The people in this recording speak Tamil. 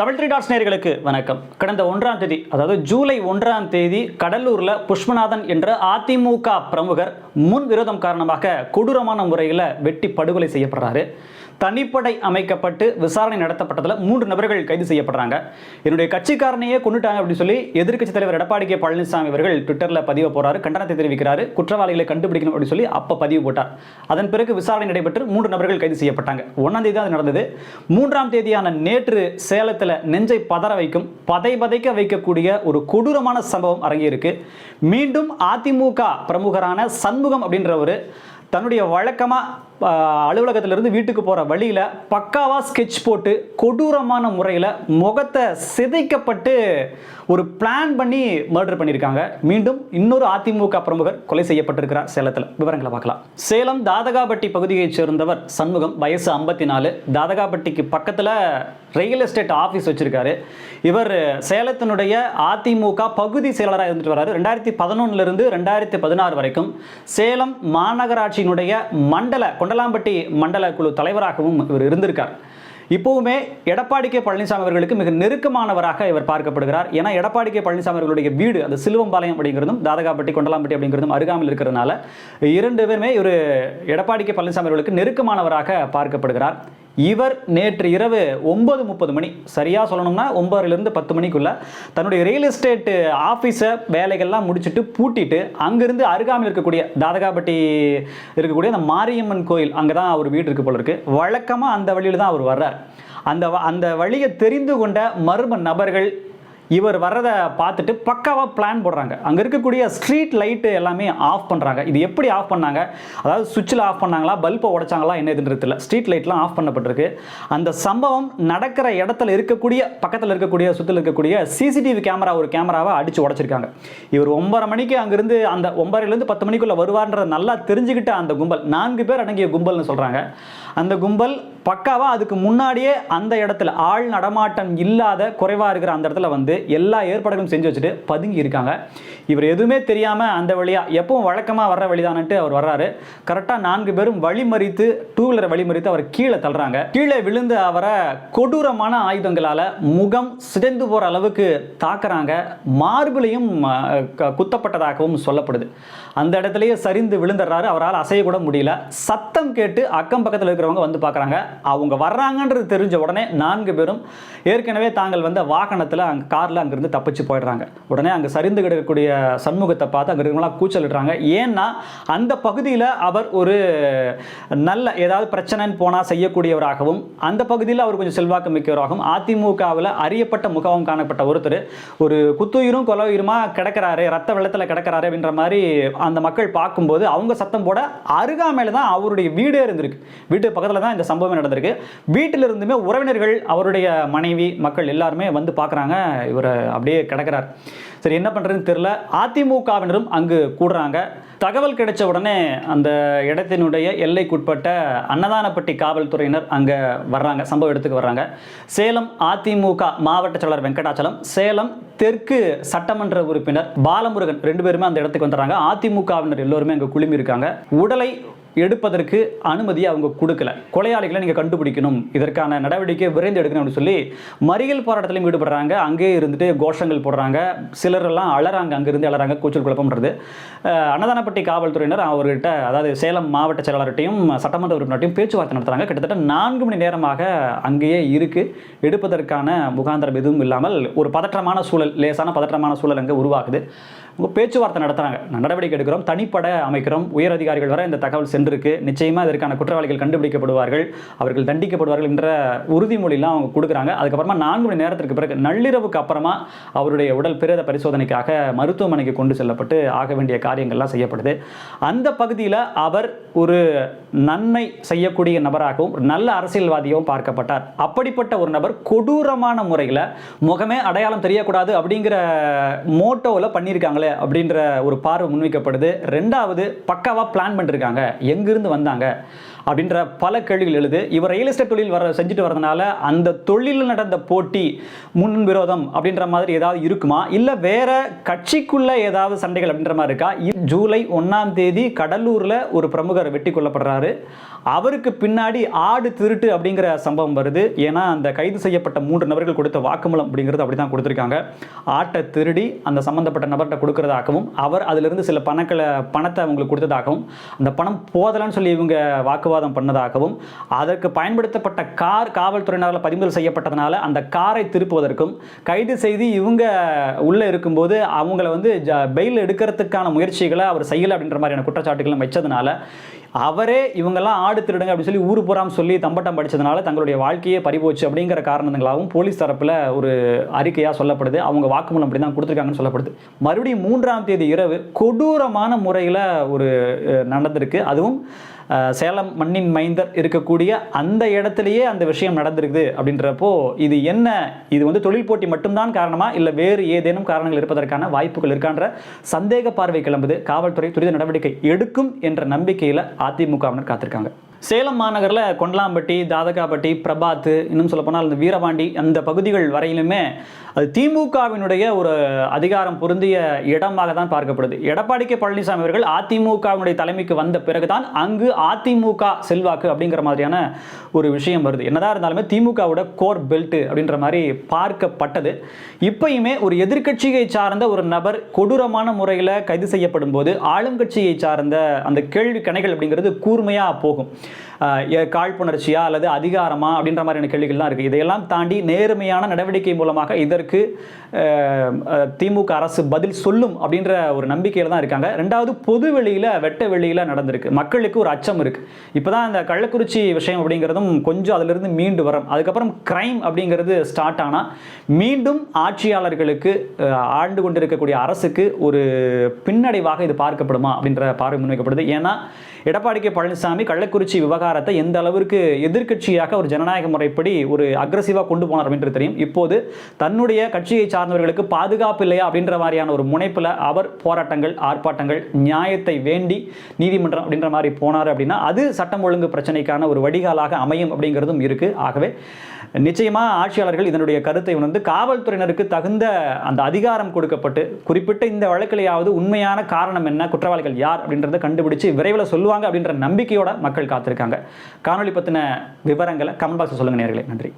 தமிழ் த்ரீ டாட்ஸ் நேர்களுக்கு வணக்கம். கடந்த ஒன்றாம் தேதி அதாவது ஜூலை ஒன்றாம் தேதி கடலூரில் புஷ்பநாதன் என்ற அதிமுக பிரமுகர் முன் விரோதம் காரணமாக கொடூரமான முறையில் வெட்டி படுகொலை செய்யப்படுறாரு. தனிப்படை அமைக்கப்பட்டு விசாரணை நடத்தப்பட்டதில் மூன்று நபர்கள் கைது செய்யப்படுறாங்க. என்னுடைய கட்சிக்காரனையே கொண்டுட்டாங்க அப்படின்னு சொல்லி எதிர்க்கட்சி தலைவர் எடப்பாடி கே. பழனிசாமி அவர்கள் ட்விட்டரில் பதிவு போறாரு கண்டனத்தை தெரிவிக்கிறாரு குற்றவாளிகளை கண்டுபிடிக்கணும் அப்படின்னு சொல்லி அப்போ பதிவு போட்டார். அதன் பிறகு விசாரணை நடைபெற்று மூன்று நபர்கள் கைது செய்யப்பட்டாங்க. ஒன்றாம் தேதி தான் அது நடந்தது. மூன்றாம் தேதியான நேற்று சேலத்தில் நெஞ்சை பதற வைக்கும் பதை பதைக்க வைக்கக்கூடிய ஒரு கொடூரமான சம்பவம் அரங்கியிருக்கு மீண்டும் அதிமுக பிரமுகரான சண்முகம் அப்படின்றவர் தன்னுடைய வழக்கமாக அலுவலகத்திலிருந்து வீட்டுக்கு போகிற வழியில் பக்காவாக ஸ்கெட்ச் போட்டு கொடூரமான முறையில் முகத்தை சிதைக்கப்பட்டு ஒரு பிளான் பண்ணி மர்டர் பண்ணியிருக்காங்க மீண்டும் இன்னொரு அதிமுக பிரமுகர் கொலை செய்யப்பட்டிருக்கிறார் சேலத்தில். விவரங்களை பார்க்கலாம். சேலம் தாதகாபட்டி பகுதியைச் சேர்ந்தவர் சண்முகம் வயசு ஐம்பத்தி நாலு தாதகாபட்டிக்கு பக்கத்தில் ரியல் எஸ்டேட் ஆஃபீஸ் வச்சுருக்காரு. இவர் சேலத்தினுடைய அதிமுக பகுதி செயலராக இருந்துட்டு வராரு ரெண்டாயிரத்தி பதினொன்னுலேருந்து ரெண்டாயிரத்தி பதினாறு வரைக்கும் சேலம் மாநகராட்சியினுடைய மண்டல கொண்டலாம்பட்டி மண்டல குழு தலைவராகவும் இவர் இருந்திருக்கார். இப்போவுமே எடப்பாடி கே பழனிசாமி அவர்களுக்கு மிக நெருக்கமானவராக இவர் பார்க்கப்படுகிறார். ஏன்னா எடப்பாடி கே பழனிசாமி அவர்களுடைய வீடு அந்த சிலுவம்பாளையம் அப்படிங்கிறதும் தாதகாப்பட்டி கொண்டலாம்பட்டி அப்படிங்கிறதும் அருகாமல் இருக்கிறதுனால இரண்டு பேருமே இவர் எடப்பாடி கே பழனிசாமி அவர்களுக்கு நெருக்கமானவராக பார்க்கப்படுகிறார். இவர் நேற்று இரவு ஒன்பது முப்பது மணி சரியாக சொல்லணும்னா ஒன்பதுலேருந்து பத்து மணிக்குள்ளே தன்னுடைய ரியல் எஸ்டேட் ஆஃபீஸை வேலைகள்லாம் முடிச்சுட்டு பூட்டிட்டு அங்கேருந்து அருகாமையில் இருக்கக்கூடிய தாதகாபட்டி இருக்கக்கூடிய அந்த மாரியம்மன் கோயில் அங்கே தான் அவர் வீடு இருக்கு போல இருக்கு. வழக்கமாக அந்த வழியில் தான் அவர் வர்றார். அந்த வ- அந்த வழியை தெரிந்து கொண்ட மர்ம நபர்கள் இவர் வர்றதை பார்த்துட்டு பக்காவாக பிளான் போடுறாங்க. அங்கே இருக்கக்கூடிய ஸ்ட்ரீட் லைட்டு எல்லாமே ஆஃப் பண்ணுறாங்க இது எப்படி ஆஃப் பண்ணாங்க? அதாவது சுவிட்சில் ஆஃப் பண்ணாங்களா? பல்பை உடைச்சாங்களா? என்ன இதுன்றது இல்லை ஸ்ட்ரீட் லைட்லாம் ஆஃப் பண்ணப்பட்டிருக்கு. அந்த சம்பவம் நடக்கிற இடத்துல இருக்கக்கூடிய பக்கத்தில் இருக்கக்கூடிய சுற்றில் இருக்கக்கூடிய சிசிடிவி கேமரா ஒரு கேமராவை அடித்து உடைச்சிருக்காங்க. இவர் ஒன்பதரை மணிக்கு அங்கேருந்து அந்த ஒன்பரைலேருந்து பத்து மணிக்குள்ளே வருவார்ன்றதை நல்லா தெரிஞ்சுக்கிட்ட அந்த கும்பல். நான்கு பேர் அடங்கிய கும்பல்னு சொல்கிறாங்க அந்த கும்பல் பக்காவாக அதுக்கு முன்னாடியே அந்த இடத்துல ஆள் நடமாட்டம் இல்லாத குறைவாக இருக்கிற அந்த இடத்துல வந்து எல்லா ஏற்பாடுகளும் செஞ்சு வச்சுட்டு பதுங்கி இருக்காங்க. இவர் எதுவுமே தெரியாமல் அந்த வழியாக எப்பவும் வழக்கமாக வர்ற வழிதானன்ட்டு அவர் வர்றாரு. கரெக்டாக நான்கு பேரும் வழிமறித்து டூ வீலரை வழிமறித்து அவர் கீழே தள்ளுறாங்க. கீழே விழுந்து அவரை கொடூரமான ஆயுதங்களால் முகம் சிதைந்து போகிற அளவுக்கு தாக்குறாங்க. மார்பிளையும் க- குத்தப்பட்டதாகவும் சொல்லப்படுது. அந்த இடத்துலயே சரிந்து விழுந்துடுறாரு. அவரால் அசையக்கூட முடியல. சத்தம் கேட்டு அக்கம் பக்கத்தில் இருக்கிறவங்க வந்து பார்க்குறாங்க. அவங்க வர்றாங்கன்றது தெரிஞ்ச உடனே நான்கு பேரும் ஏற்கனவே தாங்கள் வந்த வாகனத்தில் அங்கே காரில் அங்கேருந்து தப்பிச்சு போயிடுறாங்க. உடனே அங்கே சரிந்து கிடக்கக்கூடிய சண்முகத்தை பார்த்து அங்கே இருக்கிறவங்களாம் கூச்சலிடுறாங்க. ஏன்னா அந்த பகுதியில் அவர் ஒரு நல்ல ஏதாவது பிரச்சனைன்னு போனால் செய்யக்கூடியவராகவும் அந்த பகுதியில் அவர் கொஞ்சம் செல்வாக்கு மிக்கவராகவும் அதிமுகவில் அறியப்பட்ட முகமும் காணப்பட்ட ஒருத்தர் ஒரு குத்துயிரும் கொலையுயிருமா கிடக்கிறாரு ரத்த வெள்ளத்தில் கிடக்கிறாரு அப்படின்ற மாதிரி அந்த மக்கள் பார்க்கும்போது அவங்க சத்தம் போட அருகாமையில் தான் அவருடைய வீடே இருந்திருக்கு. வீட்டு பக்கத்தில் தான் இந்த சம்பவம் நடந்திருக்கு. வீட்டில் இருந்துமே உறவினர்கள் அவருடைய மனைவி மக்கள் எல்லாருமே வந்து பார்க்குறாங்க. இவர் அப்படியே கிடக்கிறார். சரி என்ன பண்ணுறதுன்னு தெரில அதிமுகவினரும் அங்கு கூடுறாங்க. தகவல் கிடைச்ச உடனே அந்த இடத்தினுடைய எல்லைக்குட்பட்ட அன்னதானப்பட்டி காவல்துறையினர் அங்கே வர்றாங்க சம்பவ இடத்துக்கு வர்றாங்க. சேலம் அதிமுக மாவட்ட செயலர் வெங்கடாச்சலம் சேலம் தெற்கு சட்டமன்ற உறுப்பினர் பாலமுருகன் ரெண்டு பேருமே அந்த இடத்துக்கு வந்துடுறாங்க. அதிமுகவினர் எல்லோருமே அங்கே குழுமி இருக்காங்க உடலை எடுப்பதற்கு அனுமதி அவங்க கொடுக்கல. கொலையாளிகளை நீங்கள் கண்டுபிடிக்கணும். இதற்கான நடவடிக்கை விரைந்து எடுக்கணும் அப்படின்னு சொல்லி மறியல் போராட்டத்திலையும் ஈடுபடுறாங்க. அங்கேயே இருந்துட்டு கோஷங்கள் போடுறாங்க. சிலர் எல்லாம் அங்கேருந்து அழறாங்க கூச்சல் குழப்பம்ன்றது. அன்னதானப்பட்டி காவல்துறையினர் அவர்கிட்ட அதாவது சேலம் மாவட்ட செயலாளர்கிட்டையும் சட்டமன்ற உறுப்பினர்கிட்டையும் பேச்சுவார்த்தை நடத்துகிறாங்க கிட்டத்தட்ட நான்கு மணி நேரமாக அங்கேயே இருக்குது எடுப்பதற்கான முகாந்திரம் எதுவும் இல்லாமல் ஒரு பதற்றமான சூழல் லேசான பதற்றமான சூழல் அங்கே உருவாகுது. பேச்சுவார்த்தை நடத்துறாங்க. நடவடிக்கை எடுக்கிறோம். தனிப்பட அமைக்கிறோம். உயர் அதிகாரிகள் வரை இந்த தகவல் சென்றிருக்கு. நிச்சயமா இதற்கான குற்றவாளிகள் கண்டுபிடிக்கப்படுவார்கள். அவர்கள் தண்டிக்கப்படுவார்கள் என்ற உறுதிமொழிலாம் அவங்க கொடுக்குறாங்க. அதுக்கப்புறமா நான்கு மணி நேரத்திற்கு பிறகு நள்ளிரவுக்கு அப்புறமா அவருடைய உடல் பிரேத பரிசோதனைக்காக மருத்துவமனைக்கு கொண்டு செல்லப்பட்டு ஆக வேண்டிய காரியங்கள்லாம் செய்யப்படுது. அந்த பகுதியில் அவர் ஒரு நன்மை செய்யக்கூடிய நபராகவும் ஒரு நல்ல அரசியல்வாதியாகவும் பார்க்கப்பட்டார். அப்படிப்பட்ட ஒரு நபர் கொடூரமான முறையில் முகமே அடையாளம் தெரியக்கூடாது அப்படிங்கிற மோட்டோவில் பண்ணியிருக்காங்களே அப்படின்ற ஒரு பார்வை முன்வைக்கப்படுது. ரெண்டாவது பக்காவாக பிளான் பண்ணிருக்காங்க. எங்கிருந்து வந்தாங்க? அப்படின்ற பல கேள்விகள் எழுது. இவர் ரியல் எஸ்டேட் தொழில் வர செஞ்சுட்டு வரதுனால அந்த தொழிலில் நடந்த போட்டி முன் விரோதம் அப்படின்ற மாதிரி ஏதாவது இருக்குமா? இல்லை வேற கட்சிக்குள்ள ஏதாவது சண்டைகள் அப்படின்ற மாதிரி இருக்கா? ஜூலை ஒன்றாம் தேதி கடலூரில் ஒரு பிரமுகர் வெட்டி கொல்லப்படுறாரு. அவருக்கு பின்னாடி ஆடு திருட்டு அப்படிங்கிற சம்பவம் வருது. ஏன்னா அந்த கைது செய்யப்பட்ட மூன்று நபர்கள் கொடுத்த வாக்குமூலம் அப்படிங்கிறது அப்படி தான் கொடுத்துருக்காங்க. ஆட்டை திருடி அந்த சம்பந்தப்பட்ட நபர்கிட்ட கொடுக்க கொடுக்கறதாகவும் அவர் அதிலிருந்து சில பணக்களை பணத்தை அவங்களுக்கு கொடுத்ததாகவும் அந்த பணம் போதலன்னு சொல்லி இவங்க வாக்குவாதம் பண்ணதாகவும் அதற்கு பயன்படுத்தப்பட்ட கார் காவல்துறையினரால் பறிமுதல் செய்யப்பட்டதனால அந்த காரை திருப்புவதற்கும் கைது செய்து இவங்க உள்ளே இருக்கும்போது அவங்கள வந்து பெயில் எடுக்கிறதுக்கான முயற்சிகளை அவர் செய்யலை அப்படின்ற மாதிரியான குற்றச்சாட்டுகளும் வச்சதுனால அவரே இவங்கெல்லாம் ஆடு திருடுங்க அப்படின்னு சொல்லி ஊர் புறாம் சொல்லி தம்பட்டம் படிச்சதுனால தங்களுடைய வாழ்க்கையே பறிபோச்சு அப்படிங்கிற காரணங்களாகவும் போலீஸ் தரப்பில் ஒரு அறிக்கையாக சொல்லப்படுது. அவங்க வாக்குமூலம் அப்படி தான் கொடுத்துருக்காங்கன்னு சொல்லப்படுது. மறுபடியும் மூன்றாம் தேதி இரவு கொடூரமான முறையில் ஒரு நடந்திருக்கு. அதுவும் சேலம் மண்ணின் மைந்தர் இருக்கக்கூடிய அந்த இடத்துலையே அந்த விஷயம் நடந்திருக்குது அப்படின்றப்போ இது என்ன? இது வந்து தொழில் போட்டி மட்டும்தான் காரணமா? இல்லை வேறு ஏதேனும் காரணங்கள் இருப்பதற்கான வாய்ப்புகள் இருக்கான்ற சந்தேக பார்வை கிளம்புது. காவல்துறை துரித நடவடிக்கை எடுக்கும் என்ற நம்பிக்கையில் அதிமுகவினர் காத்திருக்காங்க. சேலம் மாநகரில் கொண்டலாம்பட்டி தாதகாப்பட்டி பிரபாத் இன்னும் சொல்லப்போனால் இந்த வீரபாண்டி அந்த பகுதிகள் வரையிலுமே அது திமுகவினுடைய ஒரு அதிகாரம் பொருந்திய இடமாக தான் பார்க்கப்படுது. எடப்பாடி கே பழனிசாமி அவர்கள் அதிமுகவினுடைய தலைமைக்கு வந்த பிறகுதான் அங்கு அதிமுக செல்வாக்கு அப்படிங்கிற மாதிரியான ஒரு விஷயம் வருது. என்னதான் இருந்தாலுமே திமுகவோட கோர் பெல்ட் அப்படின்ற மாதிரி பார்க்கப்பட்டது. இப்பயுமே ஒரு எதிர்க்கட்சியை சார்ந்த ஒரு நபர் கொடூரமான முறையில் கைது செய்யப்படும் போது ஆளும் கட்சியை சார்ந்த அந்த கேள்வி கணைகள் அப்படிங்கிறது கூர்மையாக போகும். காழ்ப்புணர்ச்சியா அல்லது அதிகாரமா அப்படின்ற மாதிரியான கேள்விகள்லாம் இருக்குது இதையெல்லாம் தாண்டி நேர்மையான நடவடிக்கை மூலமாக இதற்கு இதற்கு திமுக அரசு பதில் சொல்லும் அப்படின்ற ஒரு நம்பிக்கையில் தான் இருக்காங்க. ரெண்டாவது பொது வெளியில் வெட்ட வெளியில் நடந்திருக்கு. மக்களுக்கு ஒரு அச்சம் இருக்குது இப்போ தான் இந்த கள்ளக்குறிச்சி விஷயம் அப்படிங்கிறதும் கொஞ்சம் அதிலிருந்து மீண்டு வரும். அதுக்கப்புறம் கிரைம் அப்படிங்கிறது ஸ்டார்ட் ஆனால் மீண்டும் ஆட்சியாளர்களுக்கு ஆழ்ந்து ஆண்டு கொண்டிருக்கக்கூடிய அரசுக்கு ஒரு பின்னடைவாக இது பார்க்கப்படுமா அப்படின்ற பார்வை முன்வைக்கப்படுது. ஏன்னா எடப்பாடி கே பழனிசாமி கள்ளக்குறிச்சி விவகாரத்தை எந்த அளவிற்கு எதிர்க்கட்சியாக ஒரு ஜனநாயக முறைப்படி ஒரு அக்ரஸிவாக கொண்டு போனார் அப்படின்றது தெரியும். இப்போது தன்னுடைய கட்சியை சார்ந்தவர்களுக்கு பாதுகாப்பு இல்லையா அப்படின்ற மாதிரியான ஒரு முனைப்பில் அவர் போராட்டங்கள் ஆர்ப்பாட்டங்கள் நியாயத்தை வேண்டி நீதிமன்றம் அப்படின்ற மாதிரி போனார் அப்படின்னா அது சட்டம் ஒழுங்கு பிரச்சனைக்கான ஒரு வடிகாலாக அமையும் அப்படிங்கிறதும் இருக்குது ஆகவே நிச்சயமாக ஆட்சியாளர்கள் இதனுடைய கருத்தை உணர்ந்து காவல்துறையினருக்கு தகுந்த அந்த அதிகாரம் கொடுக்கப்பட்டு குறிப்பிட்ட இந்த வழக்கிலேயாவது உண்மையான காரணம் என்ன? குற்றவாளிகள் யார்? அப்படின்றத கண்டுபிடிச்சு விரைவில் சொல்லுவாங்க அப்படின்ற நம்பிக்கையோட மக்கள் காத்திருக்காங்க. காணொளி பற்றின விவரங்களை கமெண்ட் பாக்ஸில் சொல்லுங்க நேர்களே நன்றி.